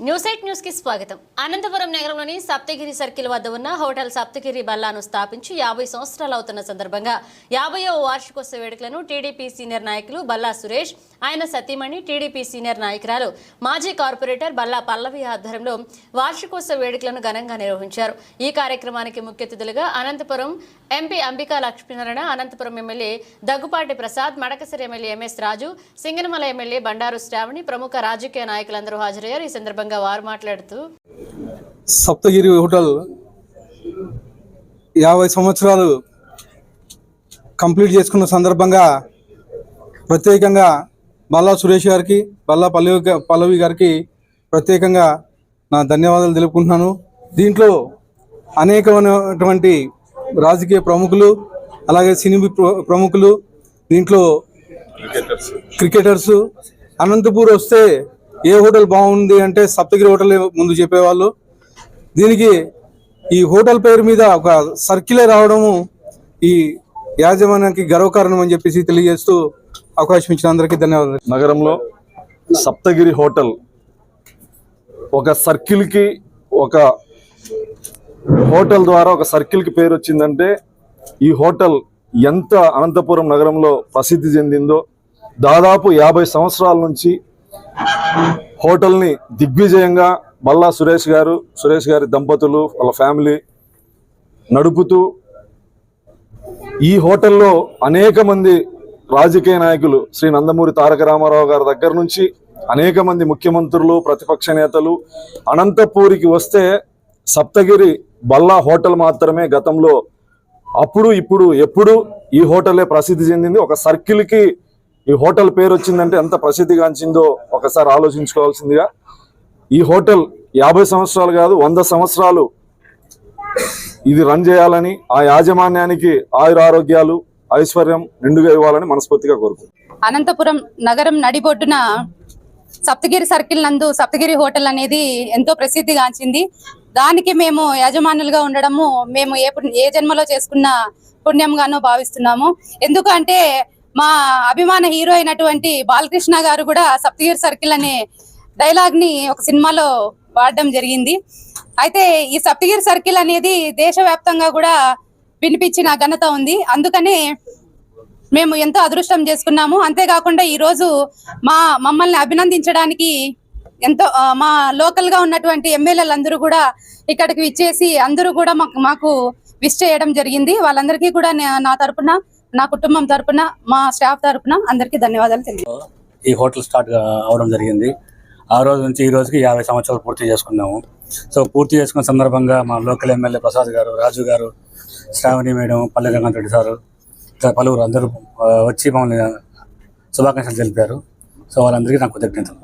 News eight న్యూస్కి స్వాగతం. అనంతపురం నగరంలోని సప్తగిరి సర్కిల్ వద్ద ఉన్న హోటల్ సప్తగిరి బల్లాను స్థాపించి యాభై సంవత్సరాలు అవుతున్న సందర్భంగా యాభైవ వార్షికోత్సవ వేడుకలను టీడీపీ సీనియర్ నాయకులు బల్లా సురేష్ ఆయన సతీమణి టీడీపీ సీనియర్ నాయకురాలు మాజీ కార్పొరేటర్ బల్లా పల్లవి ఆధ్వర్యంలో వార్షికోత్సవ వేడుకలను ఘనంగా నిర్వహించారు. ఈ కార్యక్రమానికి ముఖ్య అతిథులుగా Anantapuram MP Ambika Lakshminarayana Anantapuram MLA Daggupati Prasad Madakasira MLA M S Raju Singanamala MLA Bandaru Sravani ప్రముఖ రాజకీయ నాయకులందరూ హాజరయ్యారు. ఈ సందర్భంగా వారు మాట్లాడుతూ సప్తగిరి హోటల్ యాభై సంవత్సరాలు కంప్లీట్ చేసుకున్న సందర్భంగా ప్రత్యేకంగా బల్లా సురేష్ గారికి బల్లా పల్లవి పల్లవి గారికి ప్రత్యేకంగా నా ధన్యవాదాలు తెలుపుకుంటున్నాను. దీంట్లో అనేకమైనటువంటి రాజకీయ ప్రముఖులు అలాగే సినిమా ప్ర- ప్రముఖులు దీంట్లో క్రికెటర్స్. అనంతపూర్ వస్తే ఏ హోటల్ బాగుంది అంటే సప్తగిరి హోటల్ ముందు చెప్పేవాళ్ళు. దీనికి ఈ హోటల్ పేరు మీద ఒక సర్కిలే రావడము ఈ యాజమాన్యానికి గర్వకారణం అని చెప్పేసి తెలియజేస్తూ అవకాశం ఇచ్చిన అందరికీ ధన్యవాదాలు. నగరంలో సప్తగిరి హోటల్ ఒక సర్కిల్కి ఒక హోటల్ ద్వారా ఒక సర్కిల్కి పేరు వచ్చిందంటే ఈ హోటల్ ఎంత అనంతపురం నగరంలో ప్రసిద్ధి చెందిందో దాదాపు యాభై సంవత్సరాల నుంచి హోటల్ని దిగ్విజయంగా బల్లా సురేష్ గారు సురేష్ గారి దంపతులు వాళ్ళ ఫ్యామిలీ నడుపుతూ ఈ హోటల్లో అనేక మంది రాజకీయ నాయకులు శ్రీ నందమూరి తారక రామారావు గారి దగ్గర నుంచి అనేక మంది ముఖ్యమంత్రులు ప్రతిపక్ష నేతలు అనంతపూరికి వస్తే సప్తగిరి బల్లా హోటల్ మాత్రమే గతంలో అప్పుడు ఇప్పుడు ఎప్పుడు ఈ హోటలే ప్రసిద్ధి చెందింది. ఒక సర్కిల్కి ఈ హోటల్ పేరు వచ్చిందంటే ఎంత ప్రసిద్ధిగాంచిందో ఒకసారి ఆలోచించుకోవాల్సిందిగా. ఈ హోటల్ యాభై సంవత్సరాలు కాదు వంద సంవత్సరాలు ఇది రన్ చేయాలని ఆ యాజమాన్యానికి ఆయుర ఆరోగ్యాలు ఐశ్వర్యం నిండుగా ఇవ్వాలని మనస్ఫూర్తిగా కోరుకు అనంతపురం నగరం నడిబొడ్డున సప్తగిరి సర్కిల్ నందు సప్తగిరి హోటల్ అనేది ఎంతో ప్రసిద్ధిగాంచింది. దానికి మేము యజమానులుగా ఉండడము మేము ఏ ఏ జన్మలో చేసుకున్న పుణ్యంగానో భావిస్తున్నాము. ఎందుకంటే మా అభిమాన హీరో అయినటువంటి బాలకృష్ణ గారు కూడా సప్తగిరి సర్కిల్ అనే డైలాగ్ని ఒక సినిమాలో వాడడం జరిగింది. అయితే ఈ సప్తగిరి సర్కిల్ అనేది దేశవ్యాప్తంగా కూడా వినిపించిన ఘనత ఉంది. అందుకనే మేము ఎంతో అదృష్టం చేసుకున్నాము. అంతేకాకుండా ఈ రోజు మా మమ్మల్ని అభినందించడానికి ఎంతో మా లోకల్గా ఉన్నటువంటి ఎమ్మెల్యేలందరూ కూడా ఇక్కడికి విచ్చేసి అందరూ కూడా మాకు మాకు విష్ చేయడం జరిగింది. వాళ్ళందరికీ కూడా నా తరపున నా కుటుంబం తరపున మా స్టాఫ్ తరపున అందరికీ ధన్యవాదాలు తెలియదు ఈ హోటల్ స్టార్ట్ అవడం జరిగింది. ఆ రోజు నుంచి ఈ రోజుకి యాభై సంవత్సరాలు పూర్తి చేసుకున్నాము. సో పూర్తి చేసుకున్న సందర్భంగా మా లోకల్ ఎమ్మెల్యే ప్రసాద్ గారు రాజు గారు శ్రావణి మేడం పల్లె రంగనాథ్ రెడ్డి సారు ఇట్లా పలువురు అందరూ వచ్చి మమ్మల్ని శుభాకాంక్షలు తెలిపారు. సో వాళ్ళందరికీ నాకు కృతజ్ఞతలు.